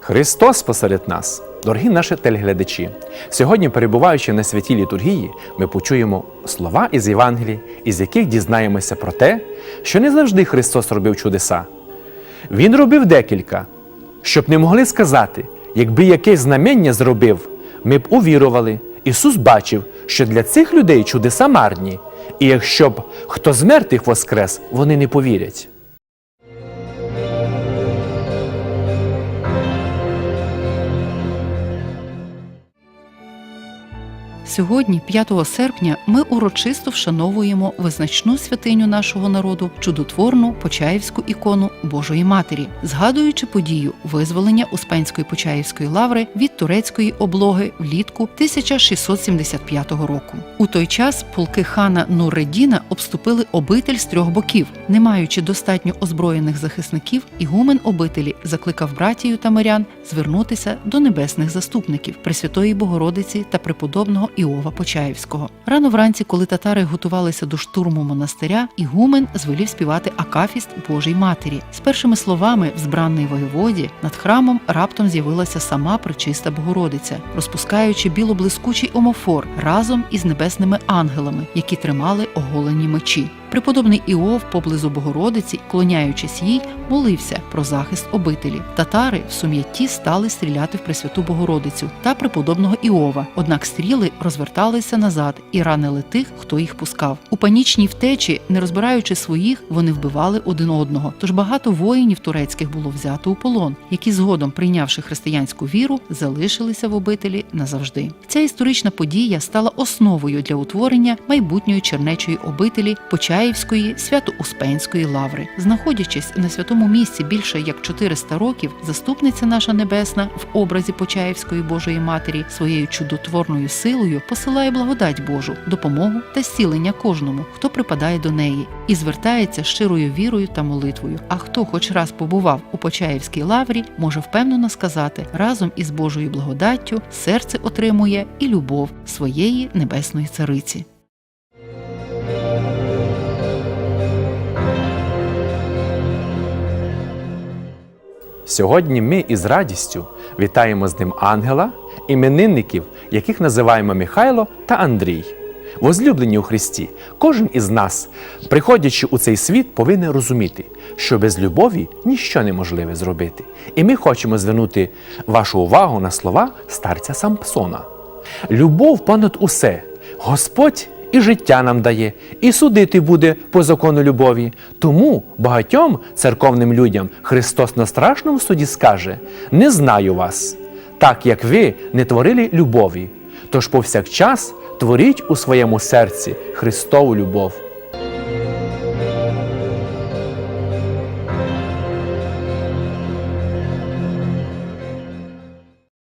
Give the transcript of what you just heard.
Христос посеред нас, дорогі наші телеглядачі. Сьогодні, перебуваючи на святій літургії, ми почуємо слова із Євангелії, із яких дізнаємося про те, що не завжди Христос робив чудеса. Він робив декілька, щоб не могли сказати, якби якесь знамення зробив, ми б увірували. Ісус бачив, що для цих людей чудеса марні, і якщо б хто з мертвих воскрес, вони не повірять. Сьогодні, 5 серпня, ми урочисто вшановуємо визначну святиню нашого народу, чудотворну почаївську ікону Божої Матері, згадуючи подію визволення Успенської Почаївської лаври від турецької облоги влітку 1675 року. У той час полки хана Нуреддіна обступили обитель з трьох боків. Не маючи достатньо озброєних захисників, ігумен обителі закликав братію та мирян звернутися до небесних заступників Пресвятої Богородиці та преподобного Іова Почаївського. Рано вранці, коли татари готувалися до штурму монастиря, ігумен звелів співати Акафіст Божій Матері. З першими словами в взбранний воєводі над храмом раптом з'явилася сама пречиста Богородиця, розпускаючи білоблискучий омофор разом із небесними ангелами, які тримали оголені мечі. Преподобний Іов поблизу Богородиці, клоняючись їй, молився про захист обителі. Татари в сум'ятті стали стріляти в Пресвяту Богородицю та преподобного Іова. Однак стріли розверталися назад і ранили тих, хто їх пускав. У панічній втечі, не розбираючи своїх, вони вбивали один одного. Тож багато воїнів турецьких було взято у полон, які згодом, прийнявши християнську віру, залишилися в обителі назавжди. Ця історична подія стала основою для утворення майбутньої чернечої обителі Почаївської свято-Успенської лаври. Знаходячись на святому місці більше як 400 років, заступниця наша небесна в образі Почаївської Божої Матері своєю чудотворною силою посилає благодать Божу, допомогу та зцілення кожному, хто припадає до неї, і звертається щирою вірою та молитвою. А хто хоч раз побував у Почаївській лаврі, може впевнено сказати, разом із Божою благодаттю серце отримує і любов своєї небесної цариці. Сьогодні ми із радістю вітаємо з ним ангела, іменинників, яких називаємо Михайло та Андрій. Возлюблені у Христі, кожен із нас, приходячи у цей світ, повинен розуміти, що без любові ніщо неможливе зробити. І ми хочемо звернути вашу увагу на слова старця Сампсона. Любов понад усе, Господь і життя нам дає, і судити буде по закону любові. Тому багатьом церковним людям Христос на страшному суді скаже: не знаю вас, так як ви не творили любові. Тож повсякчас творіть у своєму серці Христову любов.